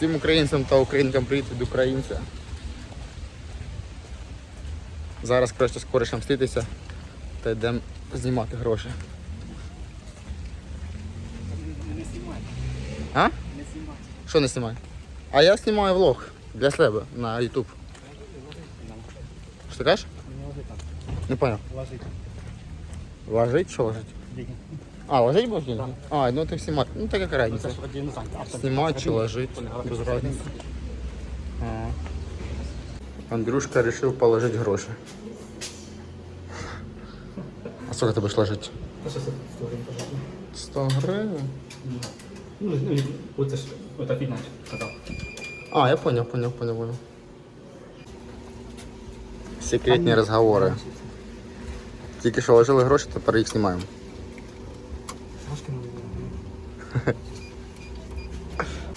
Всім українцям та українкам привіт від українця. Зараз краще з коришем мститися та йдемо знімати гроші. Не знімай, А? не знімай. Що не знімаю? А я знімаю влог для себе на YouTube. Що ти кажеш? Не ложи. Не понял. Ложи. Ложить? Що ложить? А, ложить будеш деньги? А, ну ти знімати. Ну так Ну, ну, авто. Знімати чи Один. ложить, без разниці. Ага. Андрюшка вирішив положити гроші. А сколько ти будеш ложити? Та що це? Сто гривень, пожалуйста. 100 гривень. Ну, ну, оце ж, ота фігня. А, я понял, понял, понял, понял. Секретні розговори. Тільки що ложили гроші, тепер їх знімаємо.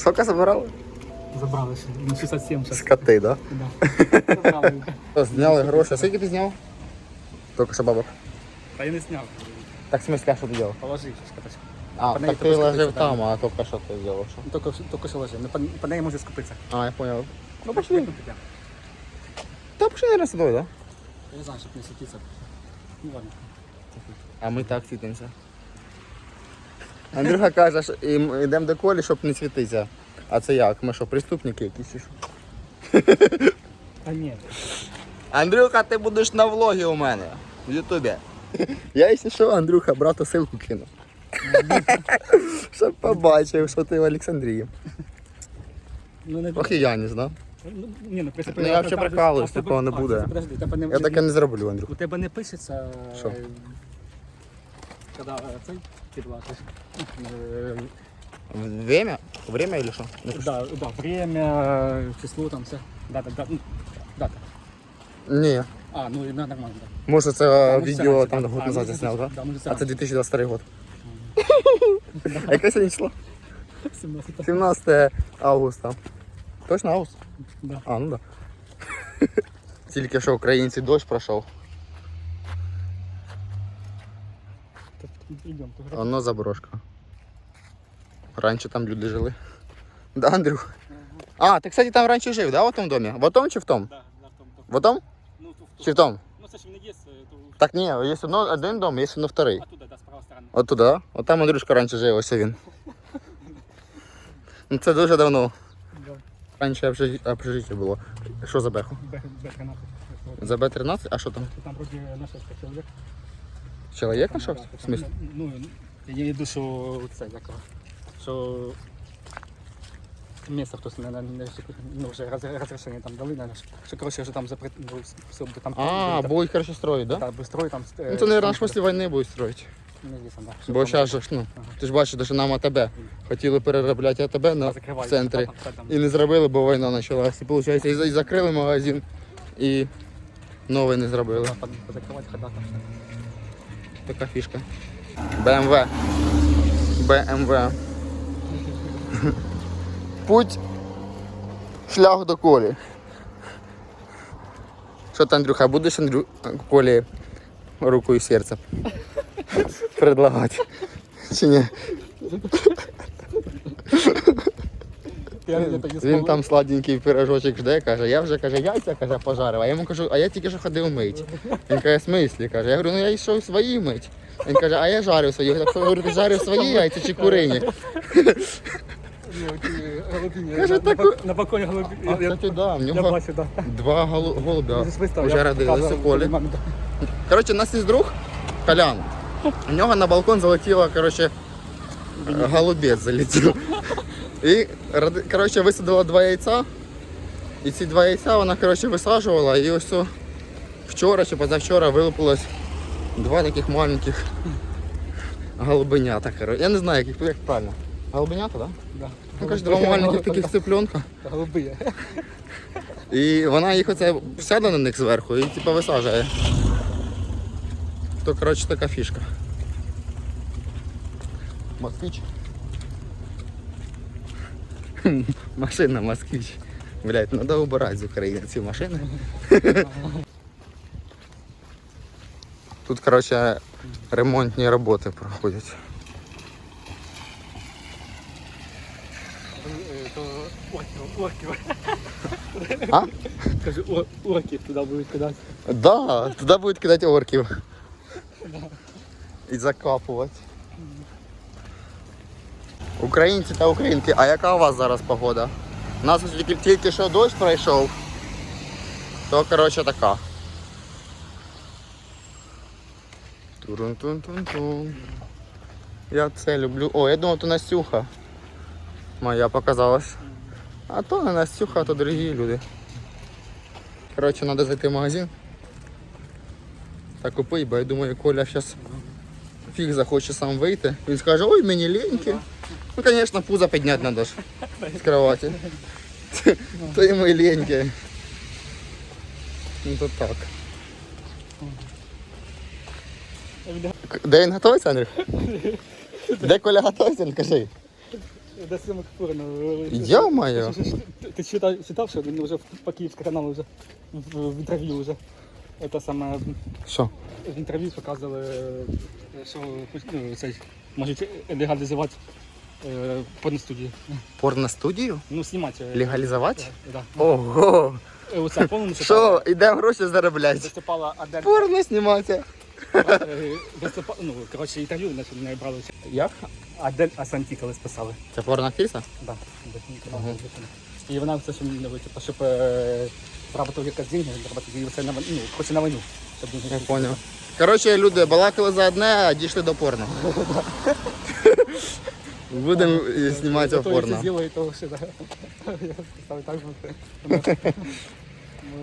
Сколько забирали? забрали ще. Ну, 67 зараз. Скоти, да? Да. Забрали. Зняли гроші. А скільки ти зняв? Тільки що бабок. Та я не зняв. Так в смысле, а що ти робив? Положи, щось катать. А, По неї так ти скупитися, там, а тільки що ти зробив? Що? Ну, Тільки, тільки що ложи. Ну, по, по неї може скупитися. А, я понял. Ну, пошли. купити. Та пошли, наверное, з тобою, да? Я не знаю, щоб не світитися. Ну, ладно. А ми так світимося. Андрюха каже, що і- йдемо до колі, щоб не світитися. А це як? Ми що, преступники якісь? чи що? А ні. Андрюха, ти будеш на влогі у мене в Ютубі. Я, якщо що, Андрюха, брату ссылку кину. Щоб побачив, що ти в Олександрії. Ну, не Ох і Яніс, да? Ну, ні, ну, принципі, Ну, я взагалі прикалуюсь, такого не буде. Подожди, тебе не, Я таке не зроблю, Андрюха. У тебе не пишеться. Що? Е, Коли е, цей ти. Е, Время? Время или? Не пишу. Да, да, время, число там все. Дата, дата. ну, Дата. Ні. А, ну і нормально, так. Може це Да, все, там год А, назад я зняв, це- так? да, може, це А це 2022 год. А яке сьогодні число? 17 17 августа. Точно август? Да. А, ну да. Тільки що українці дощ пройшов, Идем. воно заброшка. Раніше там люди жили. Да, Андрюх? А, ти, кстати, там раніше жив, да, в тому домі? В тому чи в тому? Да, да, в том, том. В тому? Ну, то, Чи в тому? Ну, ж не є, то Так ні, є одно, один дом, є одно вторий. оттуда, да, з правої сторони. От туди, да? От там Андрюшка раніше жив, ось він. Ну це дуже давно. Да. Раніше общежи- общежиття було. Що за беху? Б- Б13. За Б13? А що там? Там вроде нашелся чоловік. Чоловік Там, знайшовся? В смысле? Ну, я не йду, що це, як, його, що місце хтось не, не, не ну, вже роз- розрішення там дали, наверное, що, коротше, вже там запрет, ну, все, буде там, А, буде, будуть короче строить, да? да, быстрой там. Ну це, наверное, аж після війни будуть строить. Неізвісно, да. що Бо там зараз же ж, ну, Ага. ти ж бачиш, що нам АТБ хотіли переробляти АТБ на, в центрі. там, там, там. І не зробили, бо війна почалася. І виходить, і і закрили магазин, і новий не зробили. Позакривати хода там. Така фішка. BMW. BMW. Путь. Шлях до колі. Що ти, Андрюха, будеш Андрю... колі руку і серце предлагати? Чи ні? Я не так Він там сладенький пирожочок жде, каже, я вже каже, яйця каже, пожарив. А я йому кажу, а я тільки що ходив мить. Він каже, в смислі? каже. Я говорю, ну я йшов свої мить. Він каже, а я жарив свої. Я говорю, ти жарив свої яйця чи курині? Каже, на, таку- на, балконі голубі. А, я, кстати, да, в я нього бачу, да. два голу- голубя Вже я родилися в полі. Коротше, у нас є друг, Колян. У нього на балкон залетіло, коротше, голубець залетів. І, коротше, висадила два яйця. І ці два яйця вона, коротше, висаджувала. І ось вчора чи позавчора вилупилось два таких маленьких голубенята. Я не знаю, як, їх- як правильно. Голубенята, так? Да? Да. Ну, коротше, два маленьких таких цыпленка. Голуби. І вона їх оце сяде на них зверху і типу висаджує. То коротше така фішка. Москвич. Машина москвич. Блять, треба убирати з України ці машини. Тут, коротше, ремонтні роботи проходять. А? Кажу, орків туди будуть кидати. Да, туди будуть кидати орків. І закапувати. Українці та українки, а яка у вас зараз погода? У нас тільки, тільки що дощ пройшов, то коротше така. Турун-тун-тун-тун. Я це люблю. О, я думав, то Настюха. Моя показалась. А то не Настюха, а то дорогі люди. Коротше, треба зайти в магазин. Та купи, бо я думаю, Коля зараз фіг захоче сам вийти. Він скаже, ой, мені леньки. Ну, звісно, пузо підняти треба ж з кровати. То йому і леньки. Ну так. Де він готується, Андрюх? Де Коля готується, кажи. Де Сима Капурина. Йо-моє. Ти читав, що він вже по київському каналу вже в, інтерв'ю вже. Це саме Що? в інтерв'ю показували, що ну, цей, можуть легалізувати е, порностудії. Порностудію? Ну, знімати. е, Легалізувати? Да. Ого! Е, Оце повному Що, йдемо гроші заробляти? Виступала Адель. Порно знімати. е, Виступала, ну, коротше, інтерв'ю значить, не брали. Як? Адель Асанті колись писали. Це порноактриса? Да, дефinitivно. І вона все, що мені типу, щоб е, заробити якась деньги, заробити все на війну, ну, хоче на війну. Щоб деньги Я понял. Коротше, люди балакали за одне, а дійшли до порно. Будемо і знімати То, порно. якщо зробили, то ще, да. Я ставлю так буде.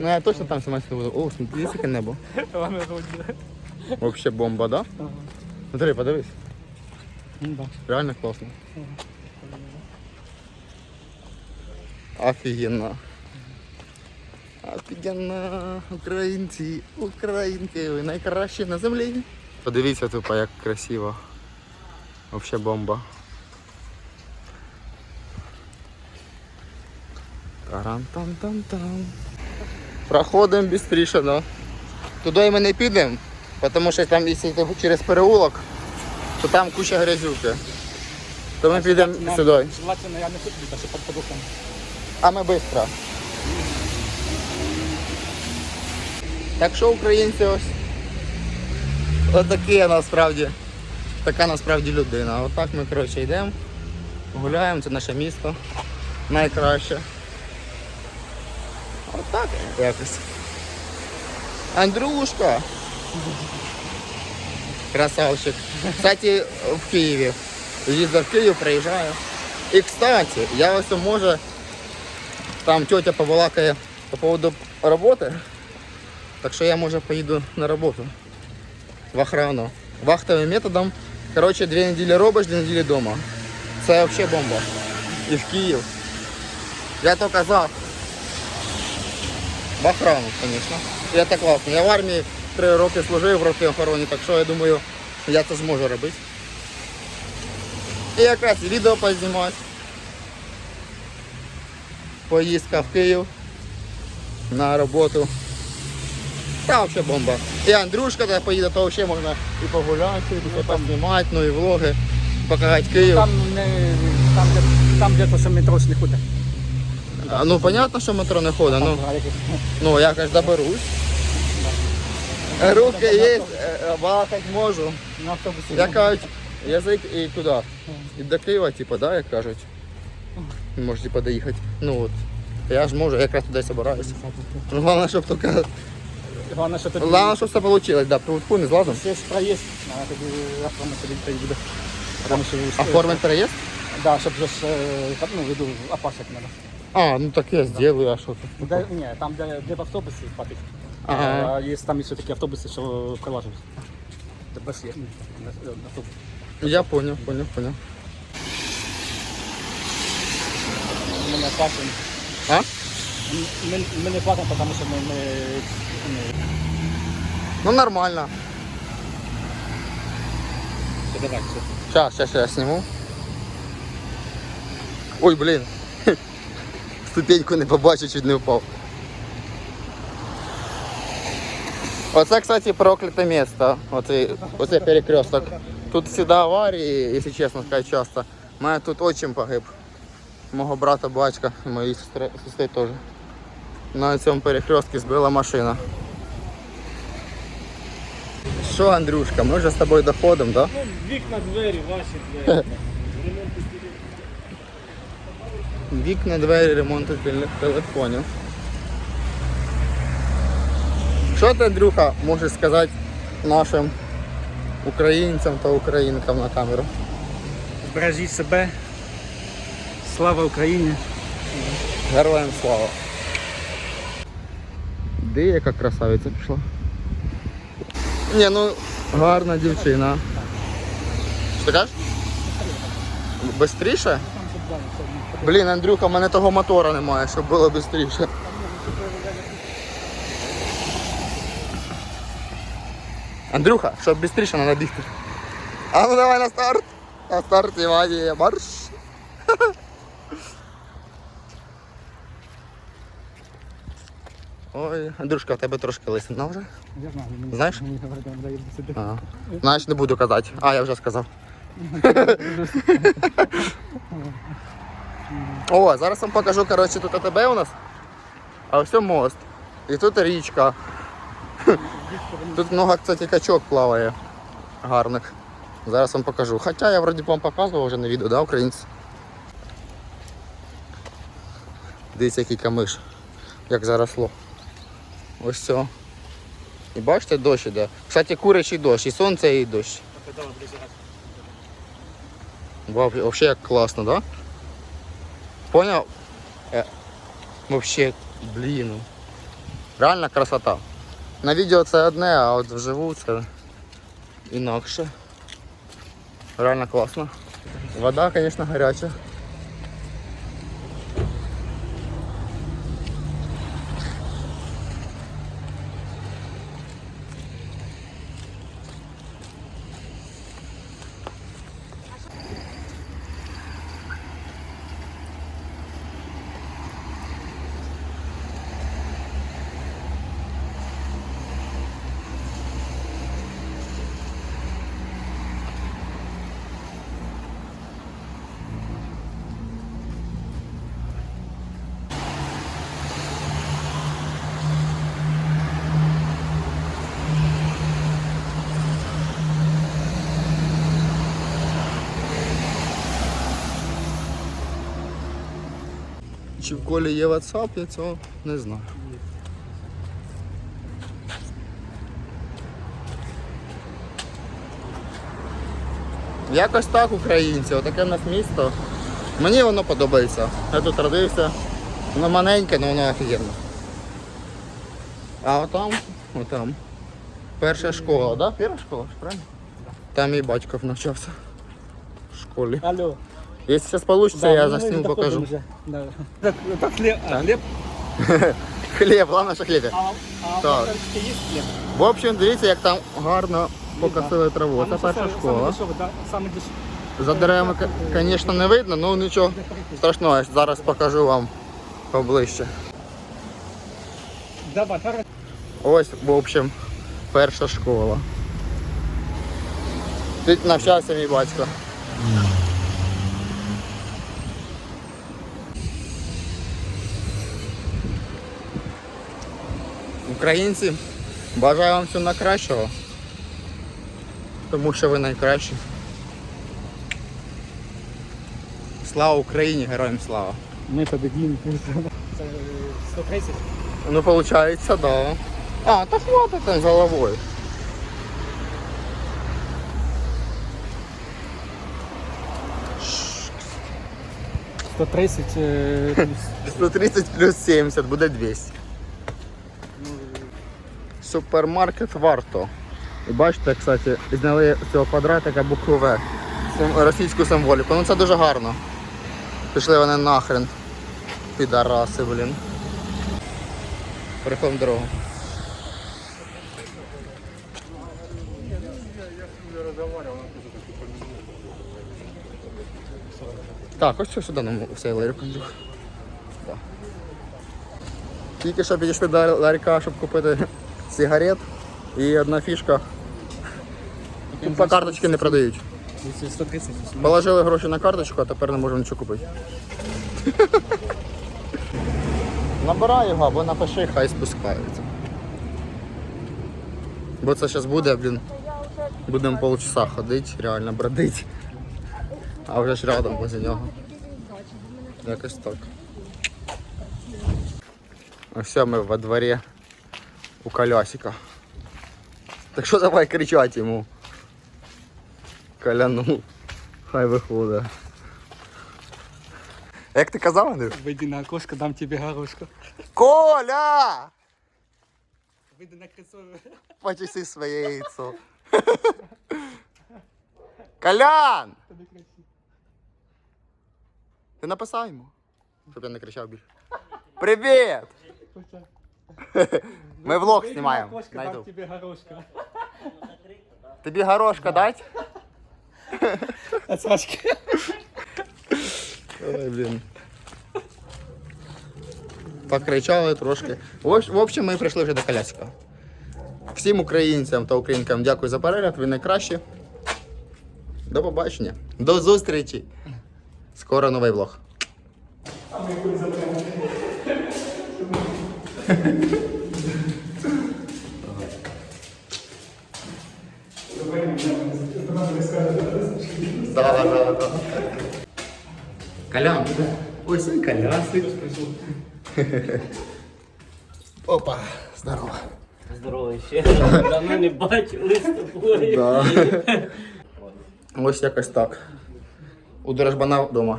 Ну я точно там не буду. О, смотри, яке небо. Ладно. Вообще бомба, да? Ага. Смотри, подивись. Ну, да. Реально класно. Офігенно. Офігенно. Українці, українки, ви найкращі на землі. Подивіться тупо, як красиво. Вообще бомба. Тарам-там-там-там. Проходимо швидше, да. Туди ми не підемо, тому що там, якщо йти через переулок, то там куча грязюки. То ми підемо сюди. Желательно я не хочу, а що під подушком. А ми швидко. Так що українці ось. Отакі насправді. Така насправді людина. Отак ми коротше йдемо, гуляємо, це наше місто. Найкраще. Отак якось. Андрюшка. Красавчик. Кстати, в Києві. Їздив в Київ, приїжджаю. І кстати, я ось може там тетя побалакає по поводу роботи. Так що я може поїду на роботу. В охрану. Вахтовим методом. Коротше, дві неділі робиш, дві неділі вдома. Це взагалі бомба. І в Київ. Я тільки за. В охрану, звісно. І це класно. Я в армії три роки служив в роті охороні, так що я думаю, я це зможу робити. І якраз відео познімати. Поїздка в Київ на роботу. Та взагалі бомба. І Андрюшка де поїде, то взагалі можна і погуляти, і познімати, ну і влоги, показати Київ. Там, не, там, де, там, де то, що метро не ходить. А, ну понятно, що метро не ходить, ну, ну я ж доберусь. Руки є, е, балакати можу. На автобусі. Я кажуть, язик і туди. І до Києва, типу, да, як кажуть. Може, типу, доїхати. Ну от. Я ж можу, я якраз туди собираюся. Ну, Головне, щоб тільки. Головне, що тобі... Головне, щоб все вийшло, да, проводку не злазом. Ж проїзд, а тобі оформити тобі приїде. Тому що... Оформити переїзд? Да, щоб же ж, е, ну, веду, опасок надо. А, ну так я зроблю, а що тут? Де, ні, там, де, де в автобусі платить. Ага. А є там ще такі автобуси, що прилажують. Де без є. ну, автобус. Я понял, понял, понял. Ми не платимо. А? Ми, ми не платимо, тому що ми, ми ну, Ну нормально. давай, що. Сейчас, сейчас я сниму. Ой, блин. Ступеньку не побачив, чуть не впав. Оце, кстати, прокляте місто. Оцей, оцей перекресток. Тут всегда аварії, якщо чесно сказати, часто. У мене тут отчим погиб. мого брата, батька моєї сестри, сестри теж. На цьому перехрестці збила машина. Що, Андрюшка, ми вже з тобою доходимо, так? Да? Вікна двері, ваші двері. Вікна, двері, ремонт телефонів. Що ти, Андрюха, можеш сказати нашим українцям та українкам на камеру? Бережіть себе. Слава Україні! Героям слава. Де яка красавиця пішла? Ні, ну гарна дівчина. Що ти кажеш? Бистріше? Блін, Андрюха, в мене того мотора немає, щоб було швидше. Андрюха, щоб швидше треба бігти. А ну давай на старт. На старт, Івані, марш. Ой, Андрюшка, в тебе трошки лисина вже. Я знаю, мені, Знаєш? мені говорить, да, їду сюди. А. Знаєш, не буду казати. А, я вже сказав. О, зараз вам покажу, коротше, тут АТБ у нас. А ось мост. І тут річка. Тут много, кстати, качок плаває. Гарних. Зараз вам покажу. Хоча я вроді вам показував вже на відео, да, українці? Дивіться, який камиш. Як заросло. Ось все. І бачите, дощ іде. Кстати, курячий дощ, і сонце, і дощ. Вообще як класно, да? Понял? Э, вообще, блін. Реально красота. На відео це одне, а от вживу це інакше. Реально класно. Вода, звісно, гаряча. Чи в колі є WhatsApp, я цього не знаю. Якось так, українці, отаке в нас місто. Мені воно подобається. Я тут родився. Воно маленьке, але воно офігенно. А отам, отам. Перша школа, да? Перша школа, правильно? Там мій батько навчався. В школі. Алло. Якщо зараз вийде, Да, я ну, ми засніму, вже покажу. доходимо вже. Да. Так, так хліб, а, хліб, Хліб, головне, що хліб. а, а Так. в Макарській є хліб? В общем, дивіться, як там гарно покосили траву. А, Це ну, перша саме- школа. Саме дешеве, да, саме дешеве. За деревами, звісно, не видно, ну нічого страшного, я зараз покажу вам поближче. Давай, хорошо. Ось, в общем, перша школа. Тут навчався мій батько. Українці, бажаю вам всього найкращого. Тому що ви найкращі. Слава Україні, героям слава! Ми победим. Це е, 130. Ну, получается, да. А, та хватит там з головою. 130 е, плюс. 130 плюс 70 буде 200. Супермаркет варто. І бачите, кстати, зняли цього квадратика букву В. Російську символіку. Ну це дуже гарно. Пішли вони нахрен. Підараси, блін. Переходимо дорогу. Так, ось сюди нам цей ларьок. Тільки що підійшли до ларька, щоб купити сигарет. І одна фішка. Тут по карточці не продають. 130. Положили гроші на карточку, а тепер не можемо нічого купити. Набирай його або напиши, хай спускається. Бо це зараз буде, блін. Будемо полчаса ходити, реально бродити. А вже ж рядом возле нього. Якось так. Ось все, ми во дворі у колясика. Так що давай кричати йому. Коляну. Хай виходить. Як ти казав, Андрюш? Вийди на окошко, дам тобі горошку. Коля! Вийди на крицо. Почиси своє яйцо. Колян! Ти написав йому? Щоб я не кричав більше. Привіт! Ми влог Вийди на знімаємо. Найду. дам тобі горошку. Тобі горошка дать? Сашки. Ой, блін. Покричали трошки. В общ- В общем, ми прийшли вже до колясика. Всім українцям та українкам дякую за перегляд. Ви найкращі. До побачення. До зустрічі. Скоро новий влог. Да, да, да. Колян, ось він колясик. Опа, здорово. Здорово ще. Давно не бачили з тобою. Да. Ось якось так. У Дорожбана вдома.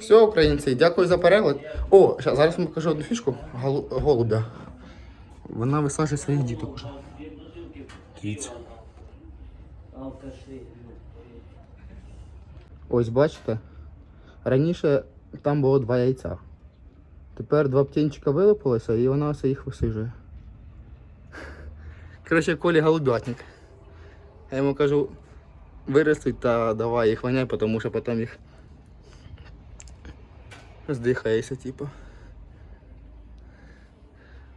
Все, українці, дякую за перегляд. О, ща, зараз вам покажу одну фішку Голу- голубя. Вона висаджує своїх діток уже. Дивіться. Ось бачите, раніше там було два яйця. Тепер два птенчика вилупилося і вона все їх висижує. Коротше, Колі голубятник. Я йому кажу, виростуть та давай їх ваняй, тому що потім їх здихається, типу.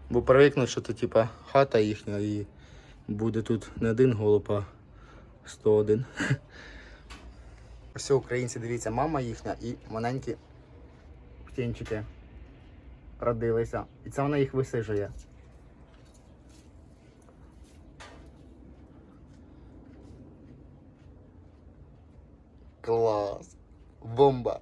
Бо привикнуть, що це типа хата їхня і буде тут не один голуб, а 101. Все, українці, дивіться, мама їхня і маленькі птінчики родилися. І це вона їх висижує. Клас. Бомба.